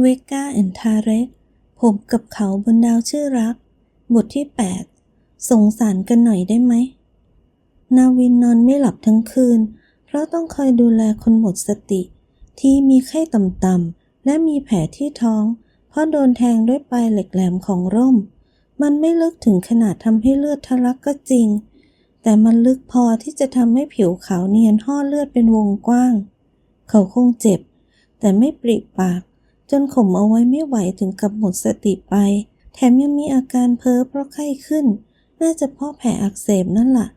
เวก้าแอนทาเรกผมกับเขาบนดาวชื่อรัก บทที่ 8 สงสารกันหน่อยได้ไหม นาวินนอนไม่หลับทั้งคืน เพราะต้องคอยดูแลคนหมดสติ ที่มีไข้ต่ำๆและมีแผลที่ท้อง เพราะโดนแทงด้วยปลายเหล็กแหลมของร่ม มันไม่ลึกถึงขนาดทำให้เลือดทะลักก็จริง แต่มันลึกพอที่จะทำให้ผิวขาวเนียนห่อเลือดเป็นวงกว้าง เขาคงเจ็บ แต่ไม่ปริปาก จนข่มเอาไว้ไม่ไหวถึงกับหมดสติไป แถมยังมีอาการเพ้อเพราะไข้ขึ้น น่าจะเพราะแผลอักเสบนั่นล่ะ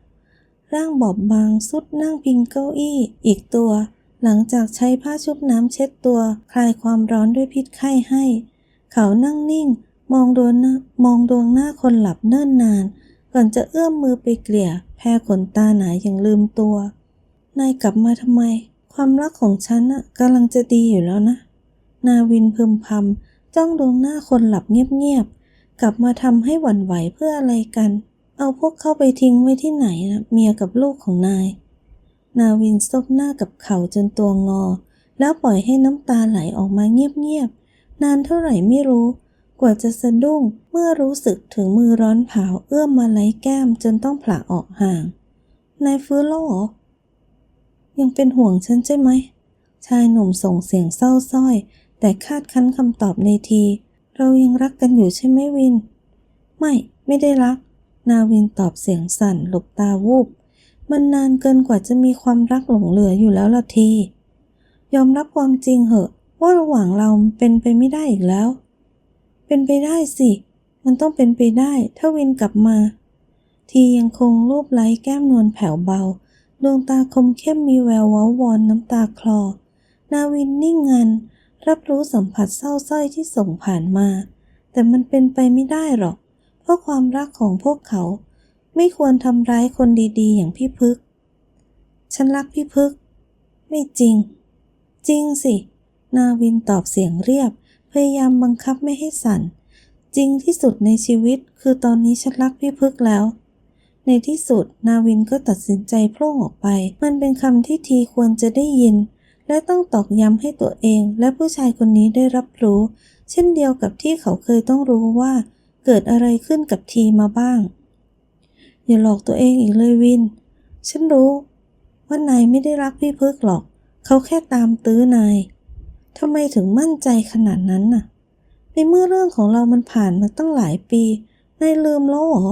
ร่างบอบบางสุดนั่งพิงเก้าอี้ อีกตัว หลังจากใช้ผ้าชุบน้ำเช็ดตัว คลายความร้อนด้วยพิษไข้ให้ เขานั่งนิ่ง มองดวงหน้ามองดวงหน้าคนหลับเนิ่นนาน ก่อนจะเอื้อมมือไปเกลี่ย แพรขนตาหนาอย่างลืมตัวนายกลับมาทำไม ความรักของฉันน่ะกำลังจะดีอยู่แล้วนะ นาวินพึมพำจ้องดวงหน้าคนหลับเงียบๆ กลับมาทำให้หวั่นไหวเพื่ออะไรกัน เอาพวกเข้าไปทิ้งไว้ที่ไหนนะเมียกับลูกของนาย นาวินซบหน้ากับเขาจนตัวงอ แล้วปล่อยให้น้ำตาไหลออกมาเงียบๆ นานเท่าไหร่ไม่รู้ กว่าจะสะดุ้งเมื่อรู้สึกถึงมือร้อนเผาเอื้อมมาไล้แก้มจนต้องผละออกห่าง นายฟื้นแล้วหรอ ยังเป็นห่วงฉันใช่ไหมชายหนุ่มส่งเสียงเศร้าส้อย แต่คาดคั้นคำตอบในที เรายังรักกันอยู่ใช่ไหมวิน ไม่ ไม่ได้รัก นาวินตอบเสียงสั่น หลบตาวูบ มันนานเกินกว่าจะมีความรักหลงเหลืออยู่แล้วละที ยอมรับความจริงเหอะ ว่าระหว่างเราเป็นไปไม่ได้อีกแล้ว เป็นไปได้สิ มันต้องเป็นไปได้ ถ้าวินกลับมา ทียังคงรูปไล้แก้มนวลแผ่วเบา ดวงตาคมเข้มมีแววว้าวอนน้ำตาคลอ นาวินนิ่งงัน รับรู้สัมผัสเศร้าส้อยที่ส่งผ่านมา แต่มันเป็นไปไม่ได้หรอก เพราะความรักของพวกเขา ไม่ควรทำร้ายคนดีๆ อย่างพี่พึก ฉันรักพี่พึก ไม่จริง จริงสิ นาวินตอบเสียงเรียบ พยายามบังคับไม่ให้สั่น จริงที่สุดในชีวิต คือตอนนี้ฉันรักพี่พึกแล้วในที่สุดนาวินก็ตัดสินใจโพร่งออกไป มันเป็นคำที่ทีควรจะได้ยิน และต้องตอกย้ำให้ตัวเองและผู้ชายคนนี้ได้รับรู้ เช่นเดียวกับที่เขาเคยต้องรู้ว่า เกิดอะไรขึ้นกับทีมาบ้าง อย่าหลอกตัวเองอีกเลยวิน ฉันรู้ ว่านายไม่ได้รักพี่พึกหรอก เขาแค่ตามตื้อนายทำไมถึงมั่นใจขนาดนั้นน่ะ ในเมื่อเรื่องของเรามันผ่านมาตั้งหลายปีนายลืมแล้วหรอ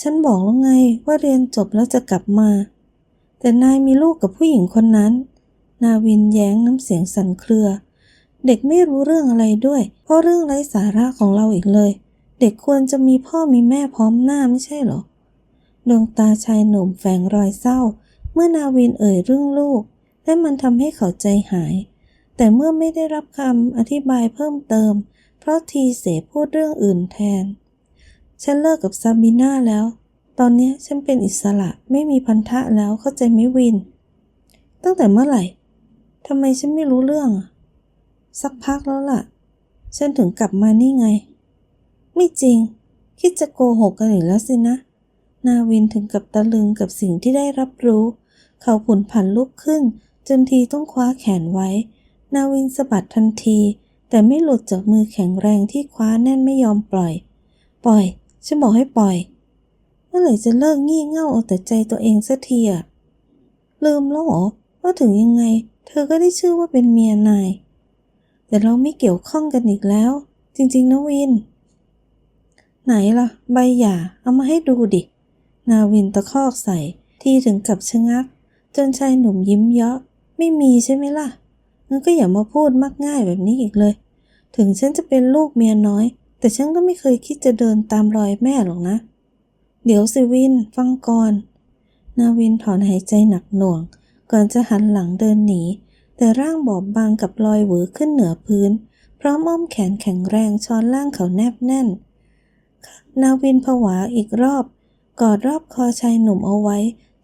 ฉันบอกแล้วไงว่าเรียนจบแล้วจะกลับมา แต่นายมีลูกกับผู้หญิงคนนั้น นาวินแย้งน้ำเสียงสั่นเครือ เด็กไม่รู้เรื่องอะไรด้วย เพราะเรื่องไร้สาระของเราอีกเลย เด็กควรจะมีพ่อมีแม่พร้อมหน้าไม่ใช่หรอ ดวงตาชายหนุ่มแฝงรอยเศร้า เมื่อนาวินเอ่ยเรื่องลูก และมันทำให้เขาใจหาย แต่เมื่อไม่ได้รับคำอธิบายเพิ่มเติม เพราะทีเสพูดเรื่องอื่นแทน ฉันเลิกกับซาบิน่าแล้ว ตอนนี้ฉันเป็นอิสระไม่มีพันธะแล้วเข้าใจไหมวิน ตั้งแต่เมื่อไหร่ ทำไมฉันไม่รู้เรื่อง สักพักแล้วล่ะ ฉันถึงกลับมานี่ไง ไม่จริง คิดจะโกหกกันอีกแล้วสินะ นาวินถึงกับตะลึงกับสิ่งที่ได้รับรู้ เขาผุนผันลุกขึ้น จนทีต้องคว้าแขนไว้ นาวินสะบัดทันที แต่ไม่หลุดจากมือแข็งแรงที่คว้าแน่นไม่ยอมปล่อย ปล่อย ฉันบอกให้ปล่อยเมื่อไหร่จะเลิกงี่เง่าเอาแต่ใจตัวเองสักทีอะลืมแล้วเหรอว่าถึงยังไง เธอก็ได้ชื่อว่าเป็นเมียนาย แต่เราไม่เกี่ยวข้องกันอีกแล้ว จริง ๆนะวิน ไหนล่ะ ใบหย่าเอามาให้ดูดิ นาวินตะคอกใส่ที่ถึงกับชะงัก จนชายหนุ่มยิ้มเยาะไม่มีใช่ไหมล่ะงั้นก็อย่ามาพูดมักง่ายแบบนี้อีกเลย ถึงฉันจะเป็นลูกเมียน้อย แต่ฉันก็ไม่เคยคิดจะเดินตามรอยแม่หรอกนะ เดี๋ยวสิวินฟังก่อน นาวินถอนหายใจหนักหน่วง ก่อนจะหันหลังเดินหนี แต่ร่างบอบบางกับลอยหวือขึ้นเหนือพื้น พร้อมอ้อมแขนแข็งแรงช้อนล่างเขาแนบแน่น นาวินผวาอีกรอบ กอดรอบคอชายหนุ่มเอาไว้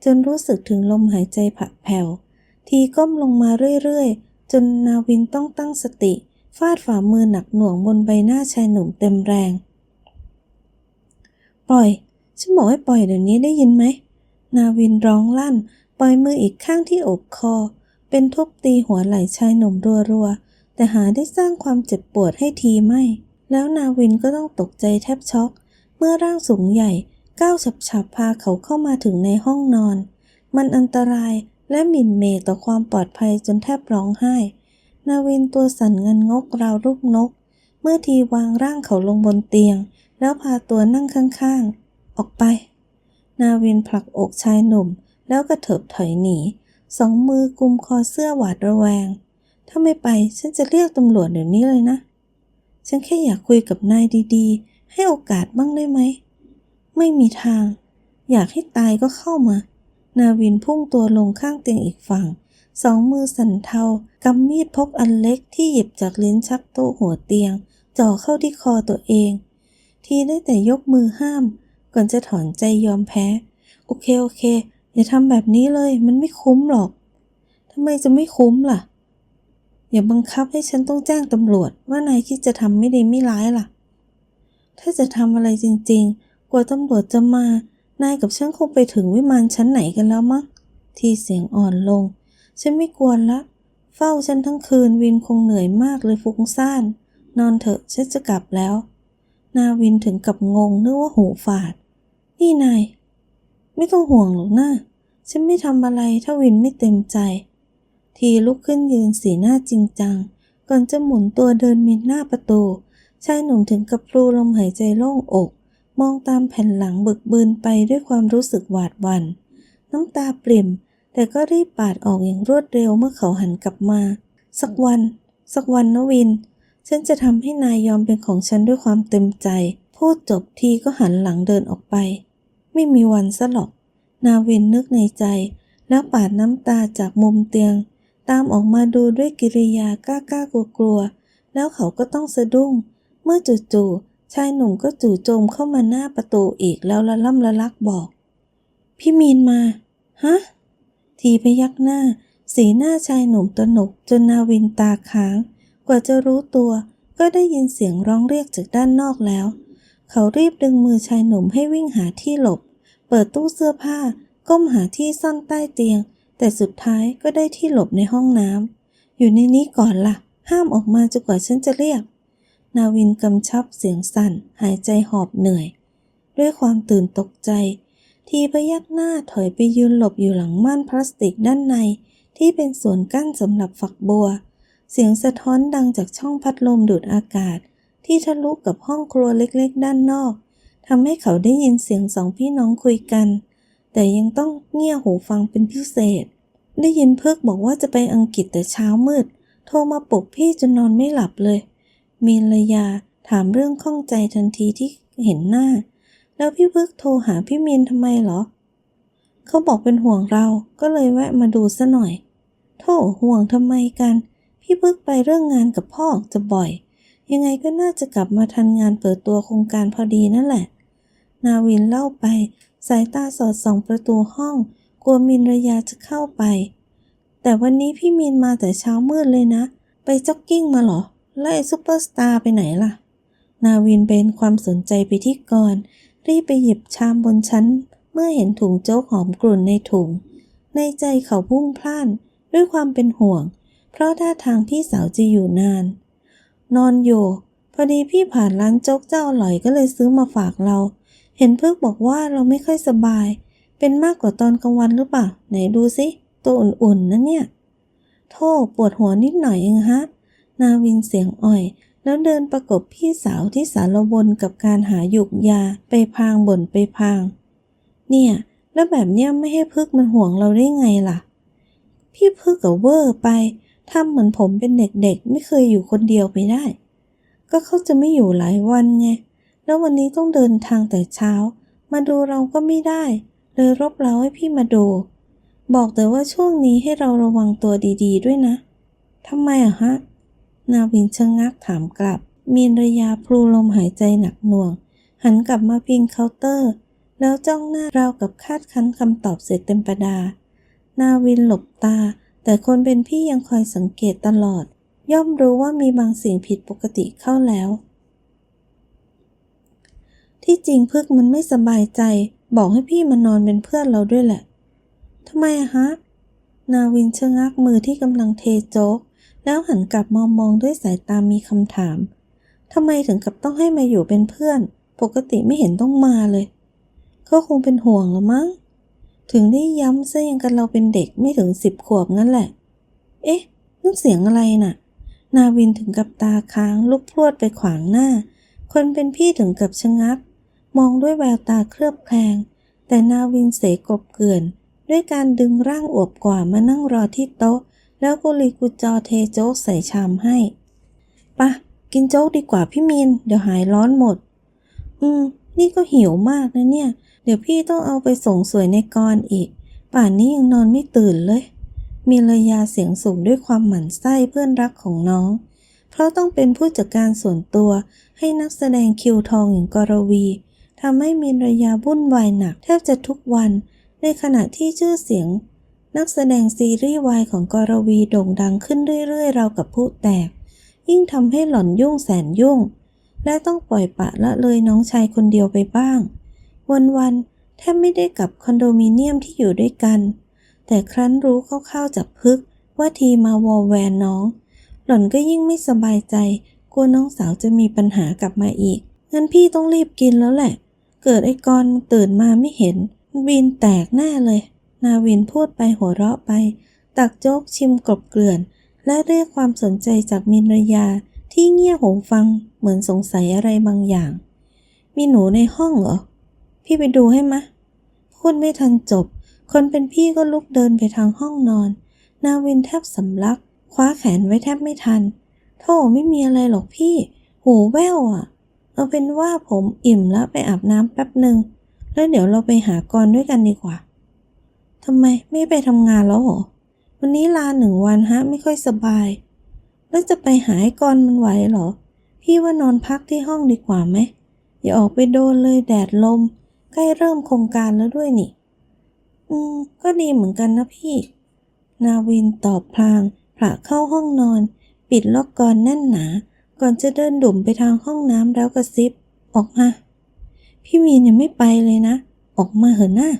จนรู้สึกถึงลมหายใจผัดแผ่ว ทีก้มลงมาเรื่อยๆ จนนาวินต้องตั้งสติ ฟาดฝ่ามือหนักหน่วงบนใบหน้าชายหนุ่มเต็มแรง ปล่อย ฉันบอกให้ปล่อยเดี๋ยวนี้ได้ยินไหม นาวินร้องลั่น ปล่อยมืออีกข้างที่อกคอ เป็นทุบตีหัวไหล่ชายหนุ่มรัวๆ แต่หาได้สร้างความเจ็บปวดให้ทีไม่ แล้วนาวินก็ต้องตกใจแทบช็อก เมื่อร่างสูงใหญ่ก้าวฉับๆพาเขาเข้ามาถึงในห้องนอน มันอันตรายและหมิ่นเมต่อความปลอดภัยจนแทบร้องไห้ นาวินตัวสั่นเงินงกราวลูกนก เมื่อทีวางร่างเขาลงบนเตียง แล้วพาตัวนั่งข้างๆ ออกไป นาวินผลักอกชายหนุ่ม แล้วกระเถิบถอยหนี สองมือกุมคอเสื้อหวาดระแวง ถ้าไม่ไปฉันจะเรียกตำรวจเดี๋ยวนี้เลยนะ ฉันแค่อยากคุยกับนายดีๆ ให้โอกาสบ้างได้ไหม ไม่มีทาง อยากให้ตายก็เข้ามา นาวินพุ่งตัวลงข้างเตียงอีกฝั่ง สองมือสั่นเทากำมีดพกอันเล็กที่หยิบจากลิ้นชักโต๊ะหัวเตียงจ่อเข้าที่คอตัวเอง ทีได้แต่ยกมือห้าม ก่อนจะถอนใจยอมแพ้ โอเคโอเค อย่าทำแบบนี้เลย มันไม่คุ้มหรอกทำไมจะไม่คุ้มล่ะ อย่าบังคับให้ฉันต้องแจ้งตำรวจว่านายคิดจะทำไม่ดีไม่ร้ายล่ะ ถ้าจะทำอะไรจริง ๆ กว่าตำรวจจะมา นายกับฉันคงไปถึงวิมานชั้นไหนกันแล้วมั้ง ทีเสียงอ่อนลง ฉันไม่กวนละ เฝ้าฉันทั้งคืนวินคงเหนื่อยมากเลยฟุ้งซ่าน นอนเถอะฉันจะกลับแล้ว นาวินถึงกับงงนึกว่าหูฝาด นี่นาย ไม่ต้องห่วงหรอกนะ ฉันไม่ทำอะไรถ้าวินไม่เต็มใจ ทีลุกขึ้นยืนสีหน้าจริงจัง ก่อนจะหมุนตัวเดินมิดหน้าประตู ชายหนุ่มถึงกับพลูลมหายใจโล่งอก มองตามแผ่นหลังบึกบืนไปด้วยความรู้สึกหวาดหวัน่นน้ำตาปริ่ม แต่ก็รีบปาดออกอย่างรวดเร็วเมื่อเขาหันกลับมา สักวัน สักวันนะวิน ฉันจะทำให้นายยอมเป็นของฉันด้วยความเต็มใจ พูดจบทีก็หันหลังเดินออกไป ไม่มีวันซะหรอก นาวินนึกในใจ แล้วปาดน้ำตาจากมุมเตียง ตามออกมาดูด้วยกิริยากล้ากล้ากลัวๆแล้วเขาก็ต้องสะดุ้ง เมื่อจู่ๆชายหนุ่มก็จู่โจมเข้ามาหน้าประตูอีกแล้วละล่ำละลักบอก พี่มีนมาฮะทีพยักหน้า สีหน้าชายหนุ่มตระหนกจนนาวินตาค้าง กว่าจะรู้ตัวก็ได้ยินเสียงร้องเรียกจากด้านนอกแล้ว เขารีบดึงมือชายหนุ่มให้วิ่งหาที่หลบ เปิดตู้เสื้อผ้า ก้มหาที่ซ่อนใต้เตียง แต่สุดท้ายก็ได้ที่หลบในห้องน้ำ อยู่ในนี้ก่อนล่ะ ห้ามออกมาจนกว่าฉันจะเรียก นาวินกำชับเสียงสั่น หายใจหอบเหนื่อย ด้วยความตื่นตกใจ ทีพยักหน้าถอยไปยืนหลบอยู่หลังม่านพลาสติกด้านใน ที่เป็นส่วนกั้นสำหรับฝักบัว เสียงสะท้อนดังจากช่องพัดลมดูดอากาศ ที่ทะลุกับห้องครัวเล็กๆ ด้านนอกทำให้เขาได้ยินเสียงสองพี่น้องคุยกัน แต่ยังต้องเงี่ยหูฟังเป็นพิเศษ ได้ยินเพิกบอกว่าจะไปอังกฤษแต่เช้ามืด โทรมาปลุกพี่จนนอนไม่หลับเลย มีนรยาถามเรื่องข้องใจทันทีที่เห็นหน้า แล้วพี่เพึกโทรหาพี่มีนทำไมเหรอ เขาบอกเป็นห่วงเราก็เลยแวะมาดูซะหน่อยโธ่ห่วงทำไมกัน พี่เพึกไปเรื่องงานกับพ่อจะบ่อย ยังไงก็น่าจะกลับมาทันงานเปิดตัวโครงการพอดีนั่นแหละ นาวินเล่าไป สายตาสอดส่องประตูห้อง กลัวมินรยาจะเข้าไป แต่วันนี้พี่มินมาแต่เช้ามืดเลยนะ ไปจ็อกกิ้งมาเหรอ แล้วไอ้ซุปเปอร์สตาร์ไปไหนล่ะ นาวินเบนความสนใจไปที่กรรีบไปหยิบชามบนชั้น เมื่อเห็นถุงโจ๊กหอมกลุ่นในถุง ในใจเขาพุ่งพล่านด้วยความเป็นห่วง เพราะท่าทางพี่สาวจะอยู่นาน นอนอยู่ พอดีพี่ผ่านร้านโจ๊กเจ้าอร่อยก็เลยซื้อมาฝากเรา เห็นเพิกบอกว่าเราไม่ค่อยสบาย เป็นมากกว่าตอนกลางวันหรือเปล่า ไหนดูสิ ตัวอุ่นๆนะเนี่ย โทษปวดหัวนิดหน่อยเองฮะ นาวินเสียงอ่อย แล้วเดินประกบพี่สาวที่สารวนกับการหาหยุกยาไปพางบ่นไปพาง เนี่ยแล้วแบบเนี้ยไม่ให้พึกมันห่วงเราได้ไงล่ะ พี่พึกกับเวอร์ไป ทำเหมือนผมเป็นเด็กๆ ไม่เคยอยู่คนเดียวไปได้ ก็เขาจะไม่อยู่หลายวันไง แล้ววันนี้ต้องเดินทางแต่เช้า มาดูเราก็ไม่ได้ เลยรบเราให้พี่มาดู บอกแต่ว่าช่วงนี้ให้เราระวังตัวดีๆด้วยนะ ทำไมอะฮะ นาวินชะงักถามกลับ มีนระยาพลูลมหายใจหนักหน่วง หันกลับมาพิงเคาน์เตอร์ แล้วจ้องหน้าเรากับคาดคั้นคำตอบเสร็จเต็มประดา นาวินหลบตา แต่คนเป็นพี่ยังคอยสังเกตตลอด ย่อมรู้ว่ามีบางสิ่งผิดปกติเข้าแล้ว ที่จริงพึกมันไม่สบายใจ บอกให้พี่มานอนเป็นเพื่อนเราด้วยแหละทำไมอะฮะ นาวินชะงักมือที่กำลังเทโจ๊ก แล้วหันกลับมองมองด้วยสายตามีคำถามทำไมถึงกับต้องให้มาอยู่เป็นเพื่อน ปกติไม่เห็นต้องมาเลย เขาคงเป็นห่วงละมั้ง ถึงได้ย้ำซะยังกันเราเป็นเด็กไม่ถึงสิบขวบงั้นแหละ เอ๊ะนั่นเสียงอะไรน่ะ นาวินถึงกับตาค้างลุกพรวดไปขวางหน้า คนเป็นพี่ถึงกับชะงัก มองด้วยแววตาเคลือบแคลง แต่นาวินเสกบเกลื่อน ด้วยการดึงร่างอวบกว่ามานั่งรอที่โต๊ะ แล้วกุลีกุจอเทโจ๊กใส่ชามให้ปะกินโจ๊กดีกว่าพี่มีน เดี๋ยวหายร้อนหมด อืม นี่ก็หิวมากนะเนี่ย เดี๋ยวพี่ต้องเอาไปส่งสวยในกรอีก ป่านนี้ยังนอนไม่ตื่นเลย มีระยาเสียงสูงด้วยความหมั่นไส้เพื่อนรักของน้อง เพราะต้องเป็นผู้จัดการส่วนตัวให้นักแสดงคิวทองอย่างกรวีทำให้มีระยาวุ่นวายหนักแทบจะทุกวัน ในขณะที่ชื่อเสียง นักแสดงซีรีส์วายของกรวีโด่งดังขึ้นเรื่อยๆเรากับผู้แตก ยิ่งทำให้หล่อนยุ่งแสนยุ่ง และต้องปล่อยปะละเลยน้องชายคนเดียวไปบ้าง วันๆแทบไม่ได้กลับคอนโดมิเนียมที่อยู่ด้วยกัน แต่ครั้นรู้คร่าวๆจากพึกว่าทีมาวอลแวนน้อง หล่อนก็ยิ่งไม่สบายใจ กลัวน้องสาวจะมีปัญหากลับมาอีกงั้นพี่ต้องรีบกินแล้วแหละ เกิดไอ้กรณ์ตื่นมาไม่เห็นวินแตกแน่เลย นาวินพูดไปหัวเราะไป ตักโจ๊กชิมกรบเกลื่อน และเรียกความสนใจจากมินรยาที่เงี่ยหูฟังเหมือนสงสัยอะไรบางอย่าง มีหนูในห้องเหรอ พี่ไปดูให้มะ พูดไม่ทันจบ คนเป็นพี่ก็ลุกเดินไปทางห้องนอน นาวินแทบสำลัก คว้าแขนไว้แทบไม่ทันโธ่ไม่มีอะไรหรอกพี่ หูแว่วอะ เอาเป็นว่าผมอิ่มแล้วไปอาบน้ำแป๊บหนึ่ง แล้วเดี๋ยวเราไปหากรด้วยกันดีกว่าทำไมไม่ไปทำงานแล้วเหรอ วันนี้ลาหนึ่งวันฮะไม่ค่อยสบาย แล้วจะไปหาไอ้กรมันไหวเหรอ พี่ว่านอนพักที่ห้องดีกว่าไหมอย่าออกไปโดนเลยแดดลม ใกล้เริ่มโครงการแล้วด้วยนี่ อืม ก็ดีเหมือนกันนะพี่ นาวินตอบพลางผละเข้าห้องนอน ปิดล็อกกรอนแน่นหนา ก่อนจะเดินดุ่มไปทางห้องน้ำแล้วกระซิบ ออกมา พี่มีนยังไม่ไปเลยนะ ออกมาเหอะหน้า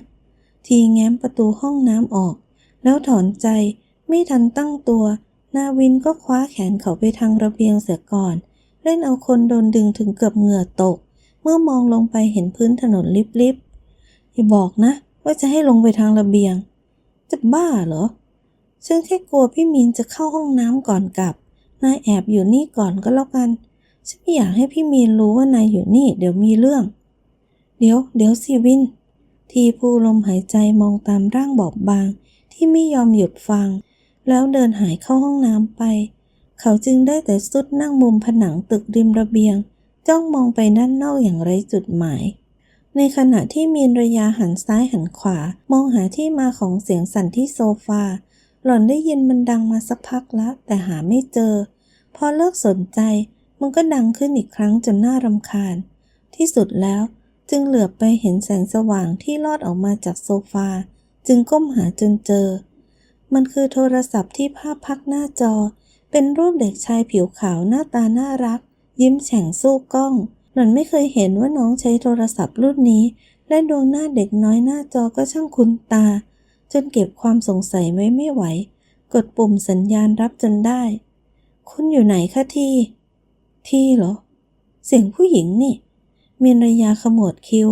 ทีแง้มประตูห้องน้ำออก แล้วถอนใจไม่ทันตั้งตัว นาวินก็คว้าแขนเขาไปทางระเบียงเสียก่อน เล่นเอาคนโดนดึงถึงเกือบเหงื่อตก เมื่อมองลงไปเห็นพื้นถนนลิบๆอย่าบอกนะ ว่าจะให้ลงไปทางระเบียง จะบ้าเหรอ ฉันแค่กลัวพี่มีนจะเข้าห้องน้ำก่อนกลับ นายแอบอยู่นี่ก่อนก็แล้วกัน ฉันไม่อยากให้พี่มีนรู้ว่านายอยู่นี่ เดี๋ยวมีเรื่อง เดี๋ยว เดี๋ยวสิวิน ทีพูลมหายใจมองตามร่างบอบบาง ที่ไม่ยอมหยุดฟัง แล้วเดินหายเข้าห้องน้ำไป เขาจึงได้แต่สุดนั่งมุมผนังตึกริมระเบียง จ้องมองไปด้านนอกอย่างไร้จุดหมาย ในขณะที่มีนระยาหันซ้ายหันขวา มองหาที่มาของเสียงสั่นที่โซฟา หล่อนได้ยินมันดังมาสักพักแล้วแต่หาไม่เจอ พอเลิกสนใจ มันก็ดังขึ้นอีกครั้งจนน่ารำคาญ ที่สุดแล้วจึงเหลือบไปเห็นแสงสว่างที่ลอดออกมาจากโซฟา จึงก้มหาจนเจอ มันคือโทรศัพท์ที่ภาพพักหน้าจอ เป็นรูปเด็กชายผิวขาวหน้าตาน่ารัก ยิ้มแฉ่งสู้กล้อง หล่อนไม่เคยเห็นว่าน้องใช้โทรศัพท์รุ่นนี้ และดวงหน้าเด็กน้อยหน้าจอก็ช่างคุ้นตา จนเก็บความสงสัยไว้ไม่ไหว กดปุ่มสัญญาณรับจนได้ คุณอยู่ไหนคะที ที่เหรอ เสียงผู้หญิงนี่เมีนรยาขมวดคิ้ว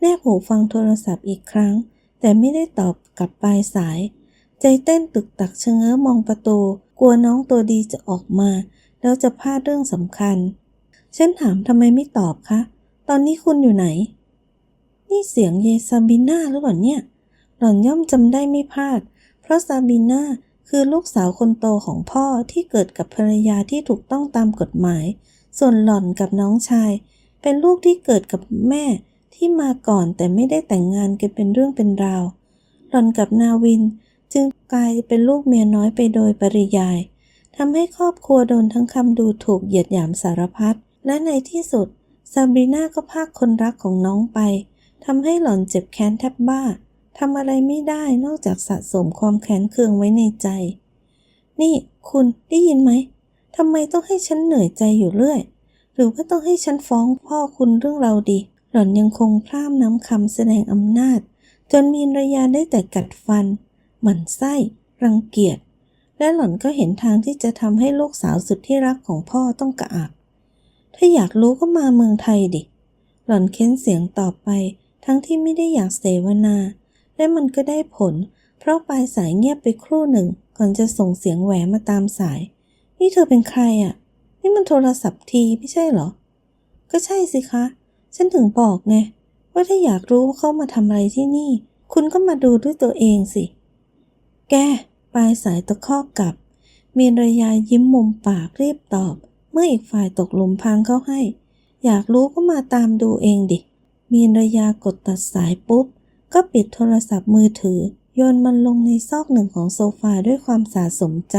แนบหูฟังโทรศัพท์อีกครั้ง แต่ไม่ได้ตอบกลับปลายสาย ใจเต้นตึกตักเชะเง้อมองประตู กลัวน้องตัวดีจะออกมา แล้วจะพลาดเรื่องสำคัญ ฉันถามทำไมไม่ตอบคะ ตอนนี้คุณอยู่ไหน นี่เสียงเยซาบิน่าหรือเปล่าเนี่ย หล่อนย่อมจำได้ไม่พลาด เพราะซาบิน่าคือลูกสาวคนโตของพ่อที่เกิดกับภรรยาที่ถูกต้องตามกฎหมาย ส่วนหล่อนกับน้องชาย เป็นลูกที่เกิดกับแม่ที่มาก่อนแต่ไม่ได้แต่งงานกันเป็นเรื่องเป็นราว หล่อนกับนาวินจึงกลายเป็นลูกเมียน้อยไปโดยปริยายทำให้ครอบครัวโดนทั้งคำดูถูกเหยียดหยามสารพัด และในที่สุดซาบรีนาก็พากคนรักของน้องไปทำให้หล่อนเจ็บแค้นแทบบ้าทำอะไรไม่ได้นอกจากสะสมความแค้นเคืองไว้ในใจ นี่คุณได้ยินไหมทำไมต้องให้ฉันเหนื่อยใจอยู่เรื่อย หรือว่าต้องให้ฉันฟ้องพ่อคุณเรื่องเราดี หล่อนยังคงพร่ำน้ำคำแสดงอำนาจ จนมีนระยาได้แต่กัดฟัน หมั่นไส้ รังเกียจแและหล่อนก็เห็นทางที่จะทำให้ลูกสาวสุดที่รักของพ่อต้องกระอัก ถ้าอยากรู้ก็มาเมืองไทยดิ หล่อนเค้นเสียงตอบไป ทั้งที่ไม่ได้อยากเสวนา และมันก็ได้ผล เพราะปลายสายเงียบไปครู่หนึ่ง ก่อนจะส่งเสียงแหวมาตามสาย นี่เธอเป็นใครอะ่ะ นี่มันโทรศัพท์ทีไม่ใช่เหรอ ก็ใช่สิคะ ฉันถึงบอกไง ว่าถ้าอยากรู้ว่าเขามาทำอะไรที่นี่ คุณก็มาดูด้วยตัวเองสิ แกปลายสายตะคอกกลับมีนรยายิ้มมุมปากรีบตอบ เมื่ออีกฝ่ายตกหลุมพรางเข้าให้ อยากรู้ก็มาตามดูเองดิ มีนรยากดตัดสายปุ๊บ ก็ปิดโทรศัพท์มือถือ โยนมันลงในซอกหนึ่งของโซฟาด้วยความสาสมใจ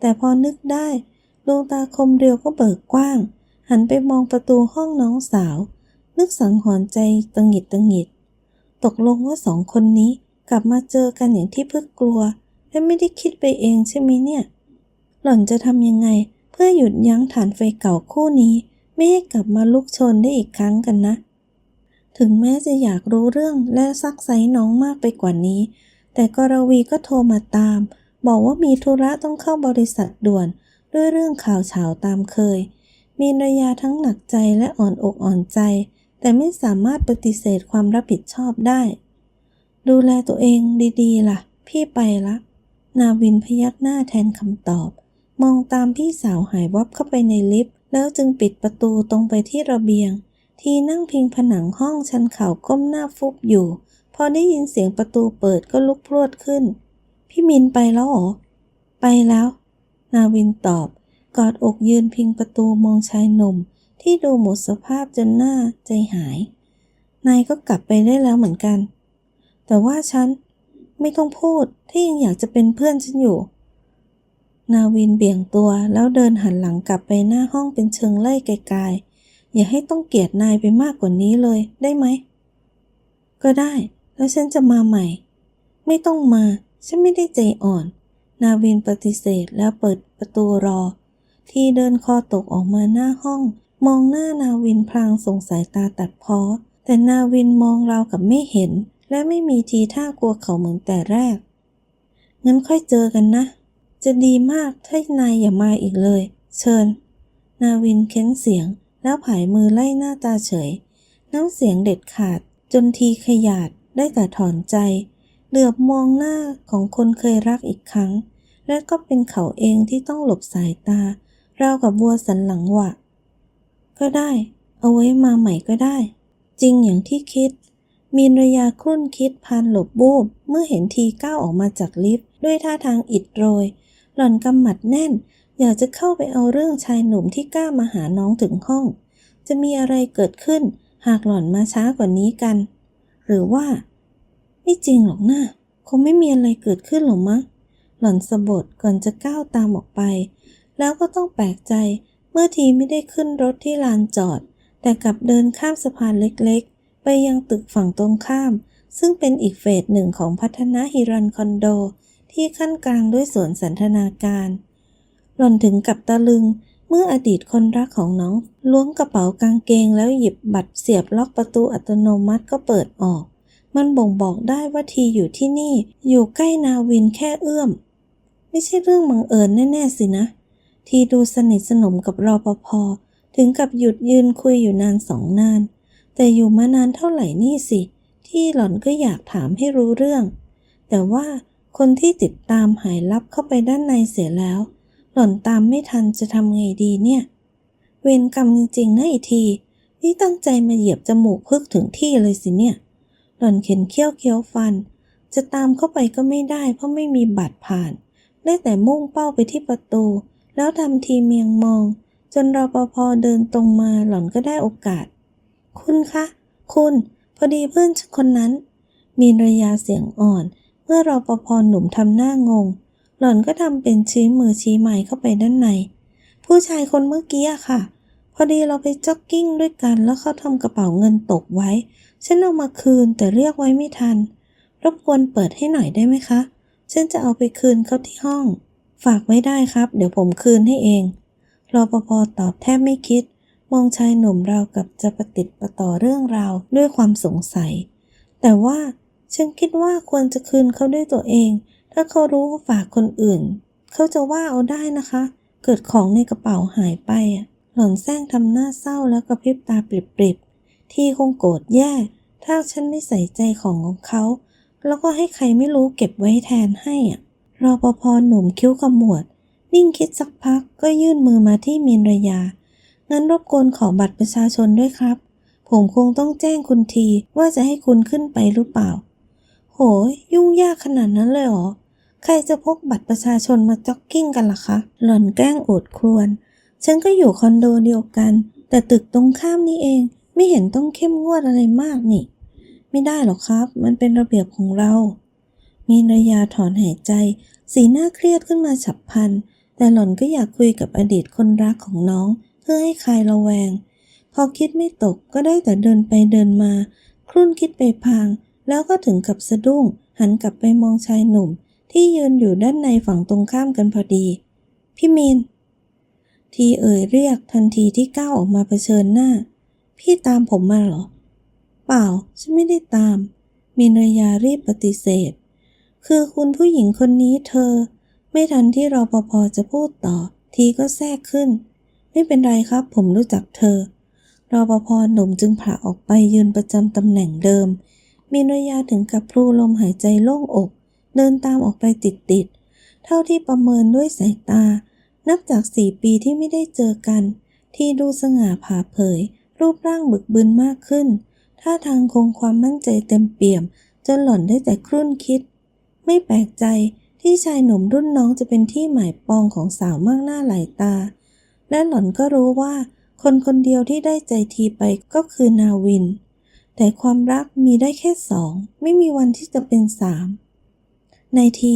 แต่พอนึกได้ ดวงตาคมเรียวก็เบิกกว้าง หันไปมองประตูห้องน้องสาว นึกสังหรณ์ใจตังหิดตังหิด ตกลงว่าสองคนนี้กลับมาเจอกันอย่างที่เพิ่งกลัว และไม่ได้คิดไปเองใช่ไหมเนี่ย หล่อนจะทำยังไง เพื่อหยุดยั้งฐานไฟเก่าคู่นี้ ไม่ให้กลับมาลุกชนได้อีกครั้งกันนะ ถึงแม้จะอยากรู้เรื่องและซักไซน้องมากไปกว่านี้ แต่กรวีก็โทรมาตาม บอกว่ามีธุระต้องเข้าบริษัทด่วน ด้วยเรื่องข่าวเฉาตามเคย มีรยาทั้งหนักใจและอ่อนอกอ่อนใจ แต่ไม่สามารถปฏิเสธความรับผิดชอบได้ ดูแลตัวเองดีๆล่ะ พี่ไปละ นาวินพยักหน้าแทนคำตอบ มองตามพี่สาวหายวับเข้าไปในลิฟต์แล้วจึงปิดประตูตรงไปที่ระเบียง ทีนั่งพิงผนังห้องชันเข่าก้มหน้าฟุบอยู่ พอได้ยินเสียงประตูเปิดก็ลุกพรวดขึ้น พี่มินไปแล้วหรอ ไปแล้ว นาวินตอบ กอดอกยืนพิงประตูมองชายหนุ่ม ที่ดูหมดสภาพจนหน้าใจหาย นายก็กลับไปได้แล้วเหมือนกัน แต่ว่าฉันไม่ต้องพูดถ้ายังอยากจะเป็นเพื่อนฉันอยู่ นาวินเบี่ยงตัวแล้วเดินหันหลังกลับไปหน้าห้องเป็นเชิงไล่ไกลๆ อย่าให้ต้องเกลียดนายไปมากกว่านี้เลยได้ไหม ก็ได้ แล้วฉันจะมาใหม่ ไม่ต้องมา ฉันไม่ได้ใจอ่อน นาวินปฏิเสธแล้วเปิดประตูรอ ที่เดินคอตกออกมาหน้าห้อง มองหน้านาวินพลางส่งสายตาตัดพ้อแต่นาวินมองเรากับไม่เห็น และไม่มีทีท่ากลัวเขาเหมือนแต่แรก งั้นค่อยเจอกันนะ จะดีมากถ้านายอย่ามาอีกเลย เชิญ นาวินเค้นเสียงแล้วผายมือไล่หน้าตาเฉย น้ำเสียงเด็ดขาด จนทีขยาดได้แต่ถอนใจ เหลือบมองหน้าของคนเคยรักอีกครั้ง และก็เป็นเขาเองที่ต้องหลบสายตาราวกับวัวสันหลังหวะ ก็ได้ เอาไว้มาใหม่ก็ได้ จริงอย่างที่คิด มีนรยาครุ่นคิดพานหลบบูบเมื่อเห็นทีก้าวออกมาจากลิฟต์ด้วยท่าทางอิดโรย หล่อนกำหมัดแน่น อยากจะเข้าไปเอาเรื่องชายหนุ่มที่กล้ามาหาน้องถึงห้อง จะมีอะไรเกิดขึ้น หากหล่อนมาช้ากว่านี้กัน หรือว่า ไม่จริงหรอกนะคงไม่มีอะไรเกิดขึ้นหรอกมั้งหล่อนสะบดก่อนจะก้าวตามออกไป แล้วก็ต้องแปลกใจเมื่อทีไม่ได้ขึ้นรถที่ลานจอด แต่กลับเดินข้ามสะพานเล็กๆ ไปยังตึกฝั่งตรงข้าม ซึ่งเป็นอีกเฟสหนึ่งของพัฒนาฮิรันคอนโด ที่ขั้นกลางด้วยสวนสันทนาการ หล่อนถึงกับตะลึงเมื่ออดีตคนรักของน้องล้วงกระเป๋ากางเกงแล้วหยิบบัตรเสียบล็อกประตูอัตโนมัติก็เปิดออก มันบ่งบอกได้ว่าทีอยู่ที่นี่อยู่ใกล้นาวินแค่เอื้อม ไม่ใช่เรื่องบังเอิญแน่ๆสินะ ทีดูสนิทสนมกับรอปภถึงกับหยุดยืนคุยอยู่นานสองนาน แต่อยู่มานานเท่าไหร่นี่สิ ที่หล่อนก็อยากถามให้รู้เรื่อง แต่ว่า คนที่ติดตามหายลับเข้าไปด้านในเสียแล้ว หล่อนตามไม่ทันจะทำไงดีเนี่ย เวรกรรมจริงๆนะไอทีนี่ตั้งใจมาเหยียบจมูกพึกถึงที่เลยสิเนี่ย หล่อนเข็นเขี้ยวเคี้ยวฟัน จะตามเข้าไปก็ไม่ได้ เพราะไม่มีบัตรผ่าน ได้แต่มุ่งเป้าไปที่ประตู แล้วทำทีเมียงมอง จนรปภเดินตรงมาหล่อนก็ได้โอกาส คุณคะ คุณ พอดีเพื่อนคนนั้น มีระยาเสียงอ่อน เมื่อรอปภหนุ่มทำหน้างง หล่อนก็ทำเป็นชี้มือชี้ไม้เข้าไปด้านใน ผู้ชายคนเมื่อกี้อะค่ะ พอดีเราไปจ็อกกิ้งด้วยกัน แล้วเขาทำกระเป๋าเงินตกไว้ ฉันเอามาคืนแต่เรียกไว้ไม่ทัน รบกวนเปิดให้หน่อยได้ไหมคะ ฉันจะเอาไปคืนเขาที่ห้อง ฝากไว้ได้ครับ เดี๋ยวผมคืนให้เองรอปภตอบแทบไม่คิด มองชายหนุ่มเรากับจะประติดประต่อเรื่องราวด้วยความสงสัย แต่ว่า ฉันคิดว่าควรจะคืนเขาด้วยตัวเอง ถ้าเขารู้ว่าฝากคนอื่น เขาจะว่าเอาได้นะคะ เกิดของในกระเป๋าหายไป หล่อนแซงทำหน้าเศร้าแล้วกระพริบตาปริบๆ ที่คงโกรธแย่ ถ้าฉันไม่ใส่ใจของของเขา แล้วก็ให้ใครไม่รู้เก็บไว้แทนให้อะรอปภหนุ่มคิ้วขมวด นิ่งคิดสักพักก็ยื่นมือมาที่มีนรยา งั้นรบกวนขอบัตรประชาชนด้วยครับ ผมคงต้องแจ้งคุณทีว่าจะให้คุณขึ้นไปหรือเปล่า โหยยุ่งยากขนาดนั้นเลยเหรอ ใครจะพกบัตรประชาชนมาจ็อกกิ้งกันล่ะคะ หล่อนแกล้งโอดครวญฉันก็อยู่คอนโดเดียวกัน แต่ตึกตรงข้ามนี่เอง ไม่เห็นต้องเข้มงวดอะไรมากนี่ ไม่ได้หรอกครับ มันเป็นระเบียบของเรา มีนรยาถอนหายใจ สีหน้าเครียดขึ้นมาฉับพลัน แต่หล่อนก็อยากคุยกับอดีตคนรักของน้อง เพื่อให้คลายระแวง พอคิดไม่ตกก็ได้แต่เดินไปเดินมา ครุ่นคิดไปพาง แล้วก็ถึงกับสะดุ้ง หันกลับไปมองชายหนุ่ม ที่ยืนอยู่ด้านในฝั่งตรงข้ามกันพอดี พี่มีนทีเอ่ยเรียกทันทีที่ก้าวออกมาเผชิญหน้า พี่ตามผมมาเหรอ เปล่า ฉันไม่ได้ตามมีนรยารีบปฏิเสธ คือคุณผู้หญิงคนนี้เธอ ไม่ทันที่รอปภจะพูดต่อ ทีก็แทรกขึ้น ไม่เป็นไรครับ ผมรู้จักเธอรอปภหนุ่มจึงผละออกไปยืนประจำตำแหน่งเดิม มีนรยาถึงกับพลูลมหายใจโล่งอก เดินตามออกไปติดๆ เท่าที่ประเมินด้วยสายตา นับจากสี่ปีที่ไม่ได้เจอกัน ที่ดูสง่าผ่าเผย รูปร่างบึกบึนมากขึ้น ท่าทางคงความมั่นใจเต็มเปี่ยม จนหล่อนได้แต่ครุ่นคิด ไม่แปลกใจที่ชายหนุ่มรุ่นน้องจะเป็นที่หมายปองของสาวมากหน้าหลายตา และหล่อนก็รู้ว่า คนคนเดียวที่ได้ใจทีไปก็คือนาวิน แต่ความรักมีได้แค่สอง ไม่มีวันที่จะเป็นสามในที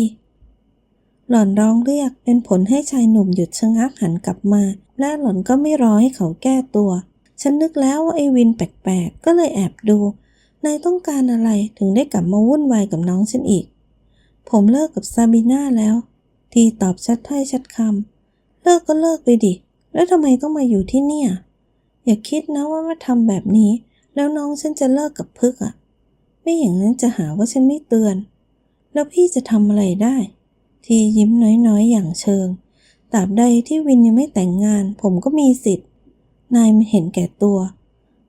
หล่อนร้องเรียกเป็นผลให้ชายหนุ่มหยุดชะงักหันกลับมา และหล่อนก็ไม่รอให้เขาแก้ตัว ฉันนึกแล้วว่าไอ้วินแปลกๆ ก็เลยแอบดู นายต้องการอะไรถึงได้กลับมาวุ่นวายกับน้องฉันอีก ผมเลิกกับซาบิน่าแล้ว ทีตอบชัดถ้อยชัดคำเลิกก็เลิกไปดิ แล้วทำไมต้องมาอยู่ที่เนี่ย อย่าคิดนะว่ามาทำแบบนี้ แล้วน้องฉันจะเลิกกับพึกอะ ไม่อย่างนั้นจะหาว่าฉันไม่เตือน แล้วพี่จะทำอะไรได้ ทียิ้มน้อยๆ อย่างเชิงตราบใดที่วินยังไม่แต่งงาน ผมก็มีสิทธิ์ นายมันเห็นแก่ตัว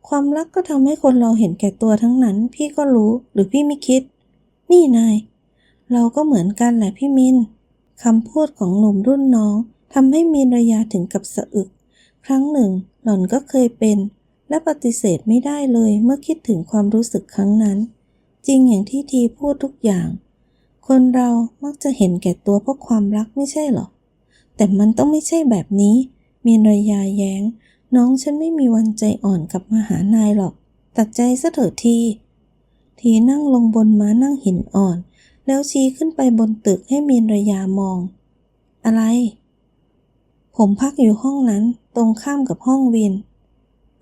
ความรักก็ทำให้คนเราเห็นแก่ตัวทั้งนั้น พี่ก็รู้หรือพี่ไม่คิด นี่นาย เราก็เหมือนกันแหละพี่มินคำพูดของหนุ่มรุ่นน้องทำให้มีระยาถึงกับสะอึก ครั้งหนึ่ง หล่อนก็เคยเป็น และปฏิเสธไม่ได้เลยเมื่อคิดถึงความรู้สึกครั้งนั้น จริงอย่างที่ทีพูดทุกอย่าง คนเรามักจะเห็นแก่ตัวเพราะความรักไม่ใช่หรอ แต่มันต้องไม่ใช่แบบนี้ มีนรยาแย้ง น้องฉันไม่มีวันใจอ่อนกับมาหานายหรอก ตัดใจซะเถิดที ทีนั่งลงบนม้านั่งหินอ่อน แล้วชี้ขึ้นไปบนตึกให้มีนรยามอง อะไร ผมพักอยู่ห้องนั้น ตรงข้ามกับห้องวิน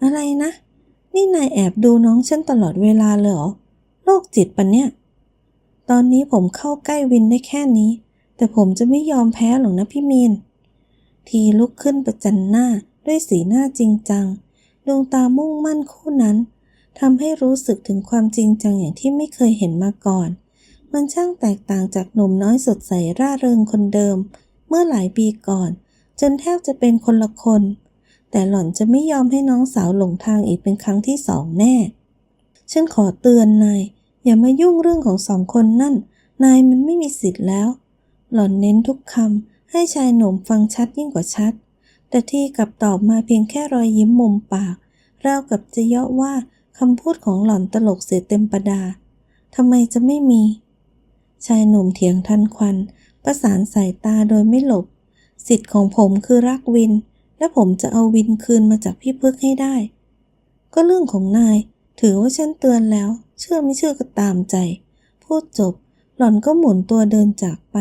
อะไรนะ นี่นายแอบดูน้องฉันตลอดเวลาเลยเหรอโรคจิตปะเนี่ย ตอนนี้ผมเข้าใกล้วินได้แค่นี้ แต่ผมจะไม่ยอมแพ้หรอกนะพี่มีน ทีลุกขึ้นประจันหน้าด้วยสีหน้าจริงจัง ดวงตามุ่งมั่นคู่นั้นทำให้รู้สึกถึงความจริงจังอย่างที่ไม่เคยเห็นมาก่อน มันช่างแตกต่างจากหนุ่มน้อยสดใสร่าเริงคนเดิม เมื่อหลายปีก่อน จนแทบจะเป็นคนละคน แต่หล่อนจะไม่ยอมให้น้องสาวหลงทางอีกเป็นครั้งที่สองแน่ ฉันขอเตือนนาย อย่ามายุ่งเรื่องของสองคนนั่น นายมันไม่มีสิทธิ์แล้ว หล่อนเน้นทุกคำให้ชายหนุ่มฟังชัดยิ่งกว่าชัด แต่ที่กลับตอบมาเพียงแค่รอยยิ้มมุมปากราวกับจะเยาะว่าคำพูดของหล่อนตลกเสียเต็มประดาทำไมจะไม่มี ชายหนุ่มเถียงทันควัน ประสานสายตาโดยไม่หลบ สิทธิ์ของผมคือรักวิน และผมจะเอาวินคืนมาจากพี่พึกให้ได้ ก็เรื่องของนาย ถือว่าฉันเตือนแล้ว เชื่อไม่เชื่อก็ตามใจ พูดจบ หล่อนก็หมุนตัวเดินจากไป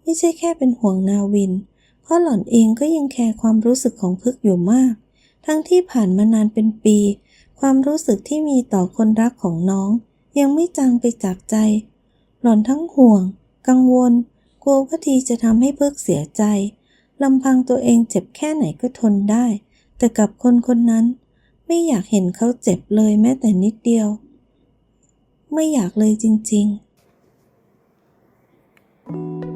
ไม่ใช่แค่เป็นห่วงนาวิน เพราะหล่อนเองก็ยังแคร์ความรู้สึกของพึกอยู่มาก ทั้งที่ผ่านมานานเป็นปี ความรู้สึกที่มีต่อคนรักของน้อง ยังไม่จางไปจากใจ หล่อนทั้งห่วง กังวล กลัวว่าทีจะทำให้เพิกเสียใจ ลำพังตัวเองเจ็บแค่ไหนก็ทนได้ แต่กับคนคนนั้น ไม่อยากเห็นเขาเจ็บเลยแม้แต่นิดเดียว ไม่อยากเลยจริง ๆ